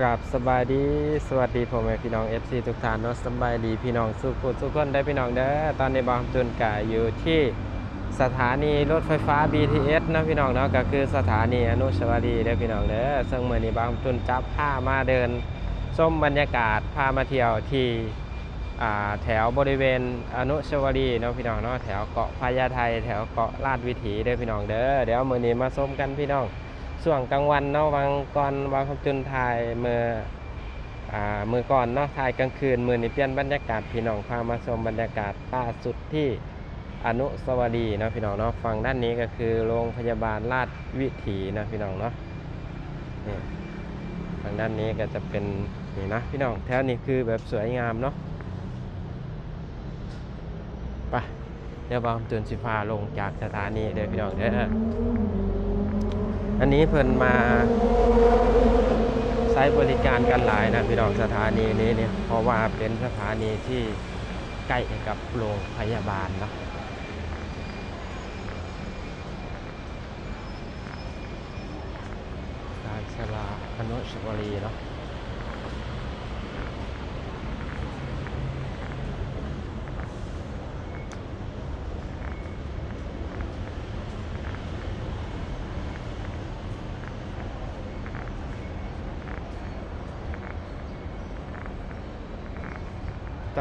ครับสบายดีสวัสดีพ่อแม่พี่น้อง FC ทุกท่านเนาะสบายดีพี่น้องสุขุทุกคนได้พี่น้องเด้อตอนนี้บางจุนกาอยู่ที่สถานีรถไฟฟ้า BTS นะพี่น้องเนาะก็คือสถานีอนุสาวรีย์เด้พี่น้องเด้อซึ่งเมื่อนี้บางจุนจับผ้ามาเดินชมบรรยากาศพามาเที่ยวที่แถวบริเวณอนุสาวรีย์เนาะพี่น้องเนาะแถวเกาะพญาไทแถวเกาะลาดวิถีเด้พี่น้องเด้อเดี๋ยวเมื่อนี้มาชมกันพี่น้อง ช่วงกลางวันเนาะวางก่อนวางคำจุนถ่ายเมื่ออ่ามือก่อนเนาะถ่ายกลางคืนมือนี้เปลี่ยนบรรยากาศพี่น้องพามาชมบรรยากาศล่าสุดที่อนุสาวรีย์เนาะพี่น้องเนาะฝั่งด้านนี้ก็คือโรงพยาบาลราชวิถีนะพี่น้องเนาะนี่ฝั่งด้านนี้ก็จะเป็นนี่นะพี่น้องแถวนี้คือแบบสวยงามเนาะไปเดี๋ยวบางจุนสิพาลงจากสถานีเด้อพี่น้องเด้อ อันนี้เพิ่นมาใช้บริการกันหลายนะพี่น้องสถานีนี้เนี่ยเพราะว่าเป็นสถานีที่ใกล้กับโรงพยาบาลเนาะการสลาอนุสวรีเนาะ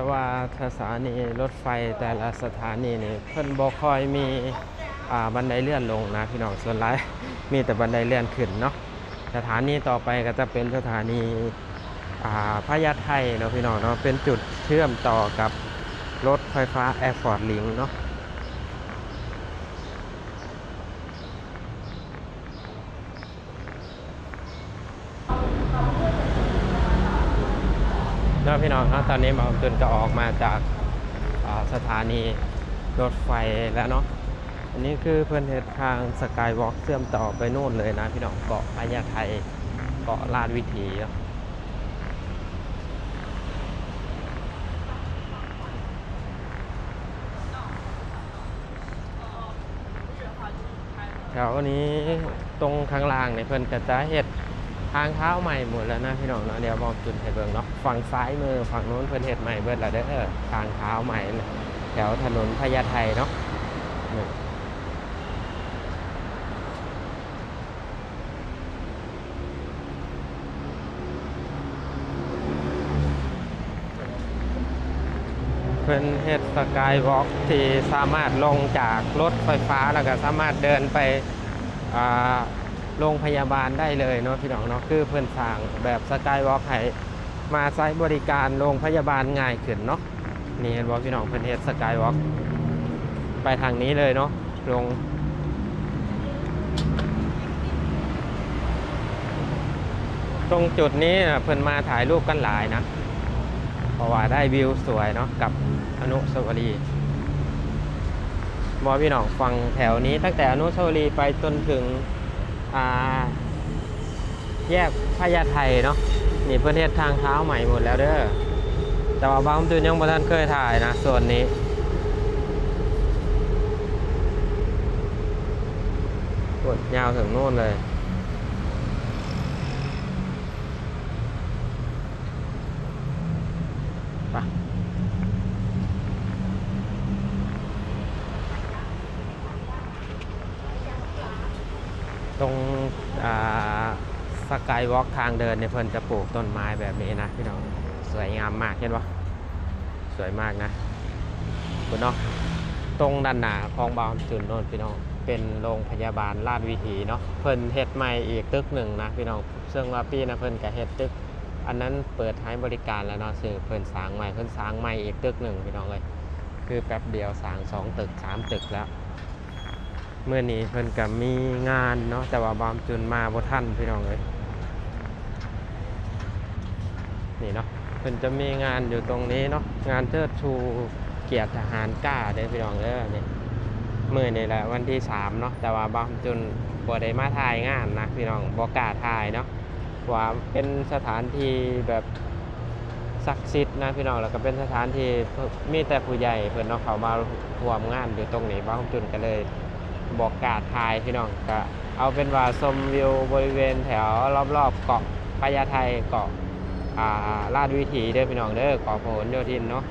ว่าสถานีรถไฟแต่ละสถานีนี่เพิ่นบ่ค่อยมีอ่าบันไดเลื่อนลงนะพี่น้องส่วนหลายมีแต่บันไดเลื่อนขึ้นเนาะสถานีต่อไปก็จะเป็นสถานีอ่าพญาไทเนาะพี่น้องเนาะเป็นจุดเชื่อมต่อกับรถไฟฟ้าแอร์ฟอร์ดลิงเนาะ นาะพี่น้องเนาะตอนนี้หมอตุนก็ออกมาจากาสถานีรถไฟแล้วเนาะอันนี้คือเพื่อนเทศทางสกายวอล์กเชื่อมต่อไปโน่นเลยนะพี่น้องเกาะพญาไทยเกาะลาดวิถีแถวนี้ตรงข้างล่างเนี่ยเพื่อนกระจายเห็ด ทางเท้าใหม่หมดแล้วนะพี่น้องเนาะเดี๋ยวมองจุดให้เบิ่งเนาะฝั่งซ้ายมือฝั่งโน้นเพิ่นเฮ็ดใหม่เบิดแล้วเด้อทางเท้าใหม่แถวถนนพญาไทเนาะเพิ่นเฮ็ดสกายวอล์กที่สามารถลงจากรถไฟฟ้าแล้วก็สามารถเดินไปอ่า โรงพยาบาลได้เลยเนาะพี่น้องเนาะคือเพื่อนสร้างแบบสกายวอล์กให้มาใช้บริการโรงพยาบาลง่ายขึ้นเนาะนี่เห็นบอกพี่น้องเพื่อนเฮ็ดสกายวอล์กไปทางนี้เลยเนาะลงตรงจุดนี้นะเพื่อนมาถ่ายรูปกันหลายนะ เพราะว่าได้วิวสวยเนาะกับอนุสาวรีย์บอพี่น้องฟังแถวนี้ตั้งแต่อนุสาวรีย์ไปจนถึง แยกพญาไทเนาะนี่ประเทศทางเท้าใหม่หมดแล้วเด้อแต่ว่าบางจุนยังบ่ทันเคยถ่ายนะส่วนนี้กดยาวถึงโน่นเลย ตรงสกายวอล์กทางเดินเนี่ยเพิ่นจะปลูกต้นไม้แบบนี้นะพี่น้อง สวยงามมากเห็นปะสวยมากนะคุณเนาะตรงด้านหน้าของบางจุดโนนพี่น้องเป็นโรงพยาบาลราชวิถีเนาะเพิ่นเฮ็ดใหม่อีกตึกหนึ่งนะพี่น้องซึ่งว่าปีนะเพิ่นก็เฮ็ดตึก อันนั้นเปิดให้บริการแล้วเนาะซึ่งเพิ่นสร้างใหม่เพิ่นสร้างใหม่อีกตึกหนึ่งพี่น้องเลยคือแป๊บเดียวสร้างสองตึกสามตึกแล้ว เมื่อนี้เพิ่นก็มีงานเนาะแต่ว่าบามจุนมาบ่ทันพี่น้องเลยนี่เนาะเพิ่นจะมีงานอยู่ตรงนี้เนาะงานเทิดชูเกียรติทหารกล้าเด้พี่น้องเด้อนี่มื้อนี่แหละวันที่สามเนาะแต่ว่าบามจุนบ่ได้มาถ่ายงานนะพี่น้องบ่กล้าถ่ายเนาะว่าเป็นสถานที่แบบศักดิ์สิทธิ์นะพี่น้องแล้วก็เป็นสถานที่มีแต่ผู้ใหญ่เพิ่นเนาะเขามาร่วมงานอยู่ตรงนี้บามจุนก็เลย บอกกาดทายพี่น้องก็เอาเป็นว่าชมวิวบริเวณแถวรอบๆเกาะพญาไทเกาะลาดวิถีเด้อพี่น้องเด้อเกาะพหลโยธินเนาะ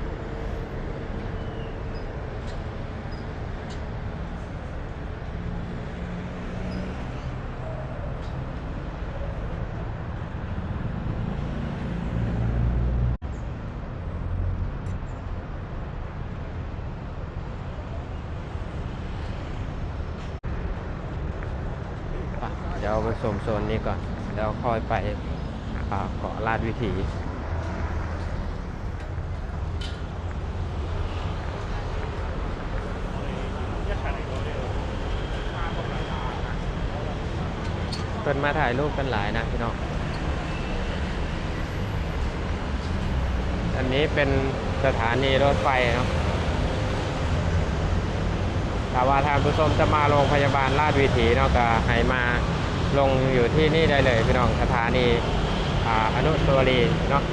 เดี๋ยวไปชมโซนนี้ก่อนเดี๋ยวค่อยไปเกาะลาดวิถีเพิ่นมาถ่ายรูปกันหลายนะพี่น้อง อันนี้เป็นสถานีรถไฟเนาะถ้าว่าทางผู้ชมจะมาโรงพยาบาลราชวิถีเนาะก็ให้มา ลงอยู่ที่นี่ได้เลยพี่น้องสถานีออนุสาวรีย์เนาะ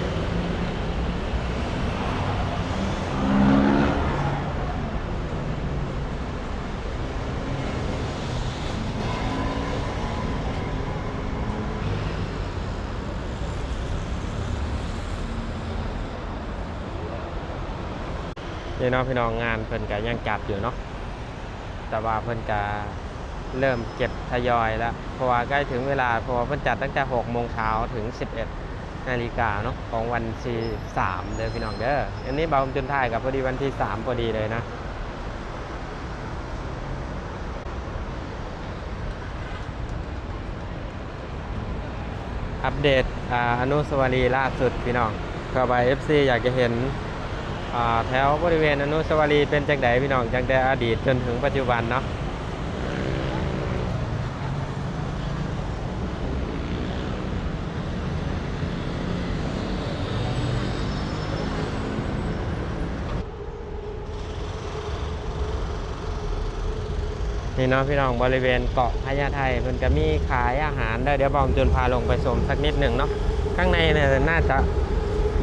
นี่เนาะพี่น้องงานเพิ่นก็ยังจัดอยู่เนาะแต่ว่าเพิ่นก็เริ่มเก็บทยอยแล้ว เพราะว่าใกล้ถึงเวลาเพราะว่าเพิ่นจัดตั้งแต่6โมงเช้าถึง 11นาฬิกาเนาะของวันที่3เด้อพี่น้องเด้ออันนี้เบาจนท้ายกับพอดีวันที่ 3 พอดีเลยนะอัปเดตออนุสาวรีย์ล่าสุดพี่น้องเข้าไป FC อยากจะเห็นแถวบริเวณอนุสาวรีย์เป็นจังไดพี่น้องจังแต่อดีตจนถึงปัจจุบันเนาะ นี่เนาะพี่น้องบริเวณเกาะพญาไทเพิ่นก็มีขายอาหารได้เดี๋ยวบอมจนพาลงไปชมสักนิดหนึ่งเนาะข้างในเนี่ยน่าจะ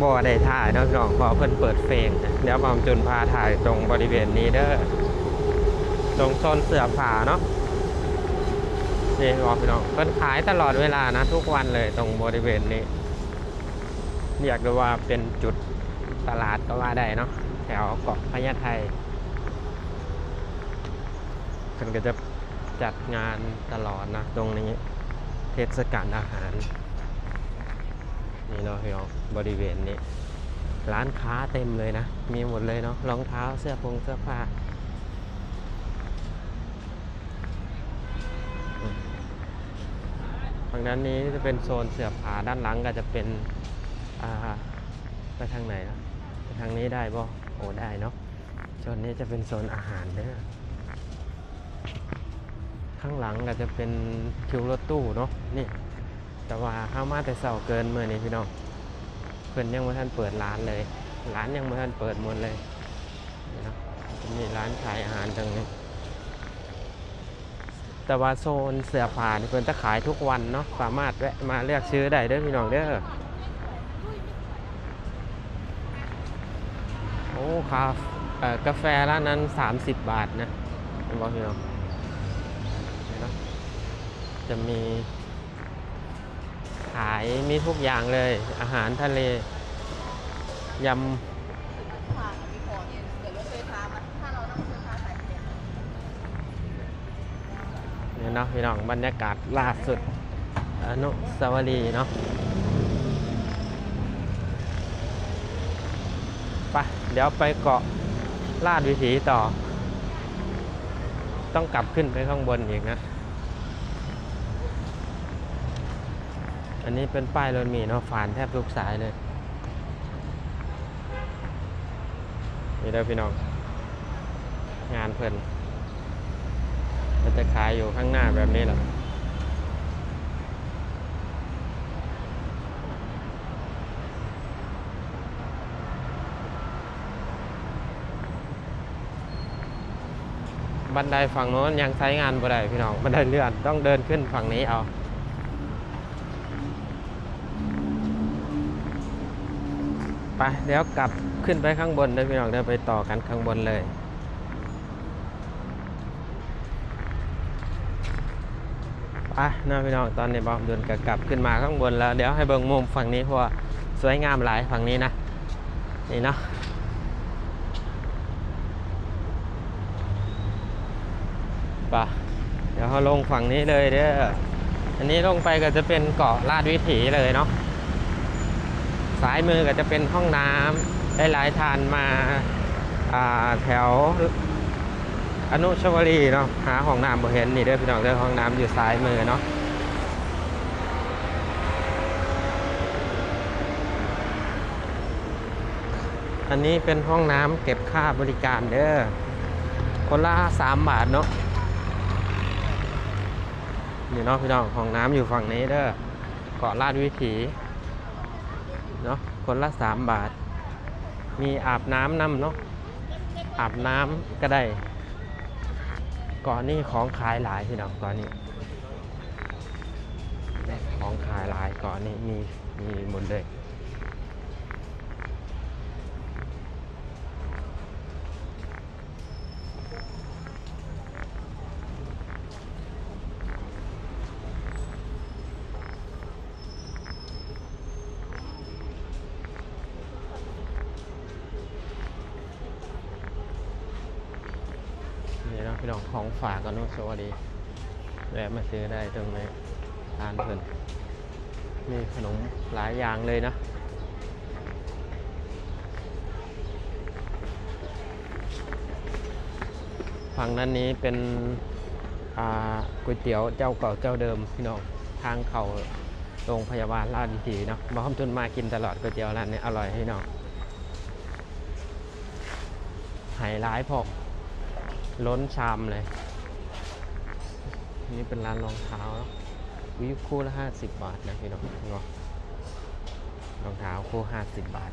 บ่ได้ถ่ายเนาะพี่น้องพอเพิ่นเปิดเฟงเดี๋ยวบอมจุนพาถ่ายตรงบริเวณนี้เด้อตรงโซนเสือผาเนาะนี่บอกพี่น้องเพิ่นขายตลอดเวลานะ ทุกวันเลยตรงบริเวณนี้เรียกได้ว่าเป็นจุดตลาดก็ว่าได้เนาะแถวเกาะพญาไท เพิ่นก็จะจัดงานตลอดนะตรงนี้ เทศกาลอาหาร นี่เนาะพี่น้องบริเวณนี้ ร้านค้าเต็มเลยนะ มีหมดเลยเนาะรองเท้าเสื้อผงเสื้อผ้าอืมฝั่งด้านนี้จะเป็นโซนเสื้อผ้าด้านหลังก็จะเป็นอ่าไปทางไหนนะไปทางนี้ได้บ่โอ้ได้เนาะโซนนี้จะเป็นโซนอาหารเด้อ ข้างหลังก็จะเป็นคิวรถตู้เนาะนี่แต่ว่าเข้ามาแต่เสาเกินเมื่อนี้พี่น้องเพื่อนยังไม่ทันเปิดร้านเลยร้านยังไม่ทันเปิดหมดเลยนะจะมีร้านขายอาหารตรงนี้ แต่ว่าโซนเสื้อผ้านเพิ่อนจะขายทุกวันเนาะสามารถแวะมาเลือกซื้อได้เด้อพี่น้องเด้อโอ้คาเอ่อกาแฟร้านนั้น 30 บาทนะบอกพี่น้อง จะมี ขายมีทุกอย่างเลย อาหารทะเลยำเนี่ยเนาะพี่น้องบรรยากาศล่าสุดอนุสาวรีย์เนาะไปเดี๋ยวไปเกาะลาดวิถีต่อ ต้องกลับขึ้นไปข้างบนอีกนะ อันนี้เป็นป้ายรถมีเนาะฝานแทบทุกสายเลย นี่เด้อพี่น้อง งานเพิ่นมันจะขายอยู่ข้างหน้าแบบนี้แหละบันไดฝั่งโน้นยังใช้งานบ่ได้พี่น้องบันไดเลื่อนต้องเดินขึ้นฝั่งนี้เอา ไปเดี๋ยวกลับขึ้นไปข้างบนเด้อพี่น้องเดี๋ยวไปต่อกันข้างบนเลยไปอะน้องพี่น้องตอนนี้บอมเดินกลับขึ้นมาข้างบนแล้ว เดี๋ยวให้เบิ่งมุมฝั่งนี้เพราะว่าสวยงามหลายฝั่งนี้นะนี่เนาะป่ะเดี๋ยวเขาลงฝั่งนี้เลยเด้ออันนี้ลงไปก็จะเป็นเกาะลาดวิถีเลยเนาะ สายมือก็จะเป็นห้องน้ำได้หลายทานมาาแถวอนุชวรีเนาะหาห้องน้ำบ่เห็นนี่เด้อพี่น้องเด้อห้องน้ำอยู่ซ้ายมือเนาะอันนี้เป็นห้องน้ำเก็บค่าบริการเด้อคนละสามบาทเนาะนี่เนาะพี่น้องห้องน้ำอยู่ฝั่งนี้เด้อเกาะลาดวิถี เนาะคนละสามบาท มีอาบน้ำน้ำเนาะอาบน้ำก็ได้ ก่อนนี่ของขายหลายพี่น้องก่อนนี้ของขายหลายก่อนนี้มีมีหมดเลย น้องของฝากกันนุสวัสดีแวะมาซื้อได้ตรงนี้ร้านเพิ่นมีขนมหลายอย่างเลยนะฝั่งนั้นนี้เป็นก๋วยเตี๋ยวเจ้าเก่าเจ้าเดิมพี่น้องทางเขาโรงพยาบาลราชวิถีเนาะมาห้อมจนมากินตลอดก๋วยเตี๋ยวร้านนี้อร่อยพี่น้องไฮไลท์พอ ล้นชามเลย นี่เป็นร้านรองเท้าเนาะวิวคู่ละห้าสิบบาทนะพี่น้องเนาะรองเท้าคู่ห้าสิบบาท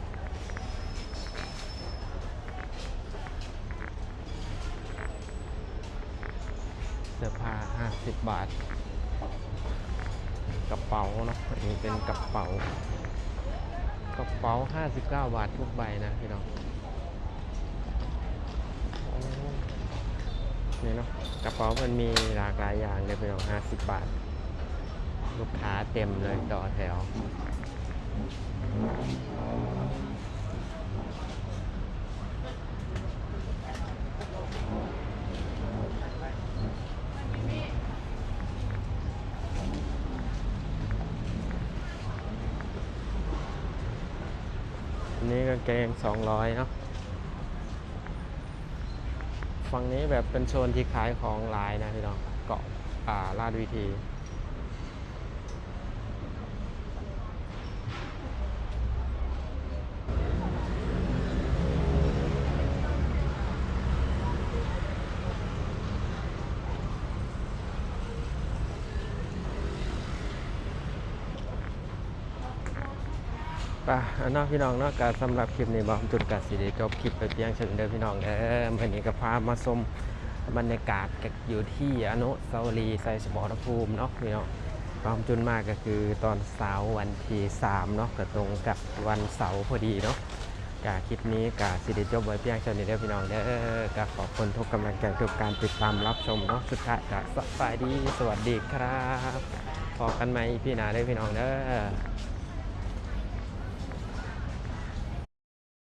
เสื้อผ้า50บาท กระเป๋าเนาะอันนี้เป็นกระเป๋ากระเป๋า 59 บาททุกใบนะพี่น้องโอ้ นี่เนาะกระเป๋ามันมีหลากหลายอย่างเลยพี่น้อง50บาท ลูกค้าเต็มเลยต่อแถวอันนี้ก็เกง200เนาะ ฝั่งนี้แบบเป็นโซนที่ขายของหลายนะพี่น้องเกาะลาดวิธี ป่ะอันอกพี่น้องเนาะการสำหรับคลิปนี้บอมจุดกาสีเดจบคลิปไปเพียงเชิงเดิมพี่น้องเด้อวันนี้ก็พามาชมบรรยากาศอยู่ที่อนุสาวรีย์ไซสมรภูมิเนาะพี่น้องบอมจุนมากก็คือตอนเสาร์วันที่3เนาะก็ตรงกับวันเสาร์พอดีเนาะกาคลิปนี้กาสิเดจบไว้เพียงเท่นเด้อพี่น้องเด้อกาขอบคุณทุกกำลังใจทุกการติดตามรับชมเนาะสุดท้ายกาสบายดีสวัสดีครับพอกันไหมพี่นาได้อพี่น้องเด้อ